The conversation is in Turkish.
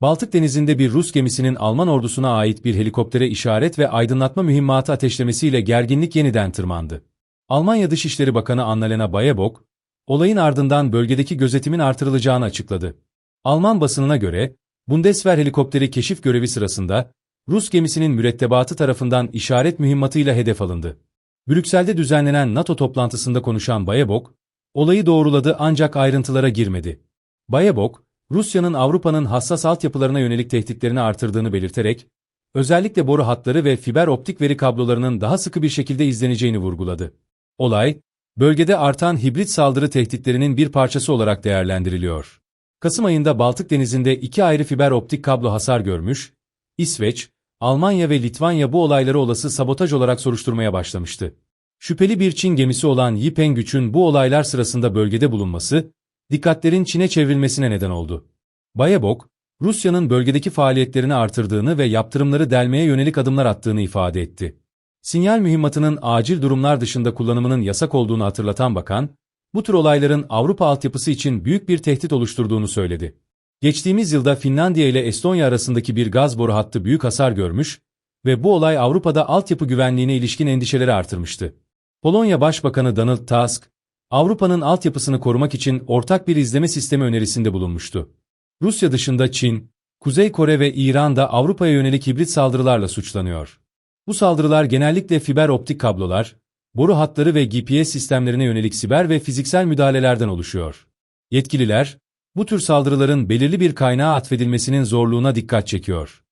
Baltık denizinde bir Rus gemisinin Alman ordusuna ait bir helikoptere işaret ve aydınlatma mühimmatı ateşlemesiyle gerginlik yeniden tırmandı. Almanya Dışişleri Bakanı Annalena Baerbock, olayın ardından bölgedeki gözetimin artırılacağını açıkladı. Alman basınına göre, Bundeswehr helikopteri keşif görevi sırasında, Rus gemisinin mürettebatı tarafından işaret mühimmatıyla hedef alındı. Brüksel'de düzenlenen NATO toplantısında konuşan Baerbock, olayı doğruladı ancak ayrıntılara girmedi. Baerbock, Rusya'nın Avrupa'nın hassas altyapılarına yönelik tehditlerini artırdığını belirterek, özellikle boru hatları ve fiber optik veri kablolarının daha sıkı bir şekilde izleneceğini vurguladı. Olay, bölgede artan hibrit saldırı tehditlerinin bir parçası olarak değerlendiriliyor. Kasım ayında Baltık Denizi'nde iki ayrı fiber optik kablo hasar görmüş, İsveç, Almanya ve Litvanya bu olayları olası sabotaj olarak soruşturmaya başlamıştı. Şüpheli bir Çin gemisi olan Yipeng güçün bu olaylar sırasında bölgede bulunması, dikkatlerin Çin'e çevrilmesine neden oldu. Bayabok, Rusya'nın bölgedeki faaliyetlerini artırdığını ve yaptırımları delmeye yönelik adımlar attığını ifade etti. Sinyal mühimmatının acil durumlar dışında kullanımının yasak olduğunu hatırlatan bakan, bu tür olayların Avrupa altyapısı için büyük bir tehdit oluşturduğunu söyledi. Geçtiğimiz yılda Finlandiya ile Estonya arasındaki bir gaz boru hattı büyük hasar görmüş ve bu olay Avrupa'da altyapı güvenliğine ilişkin endişeleri artırmıştı. Polonya Başbakanı Donald Tusk, Avrupa'nın altyapısını korumak için ortak bir izleme sistemi önerisinde bulunmuştu. Rusya dışında Çin, Kuzey Kore ve İran da Avrupa'ya yönelik hibrit saldırılarla suçlanıyor. Bu saldırılar genellikle fiber optik kablolar, boru hatları ve GPS sistemlerine yönelik siber ve fiziksel müdahalelerden oluşuyor. Yetkililer, bu tür saldırıların belirli bir kaynağa atfedilmesinin zorluğuna dikkat çekiyor.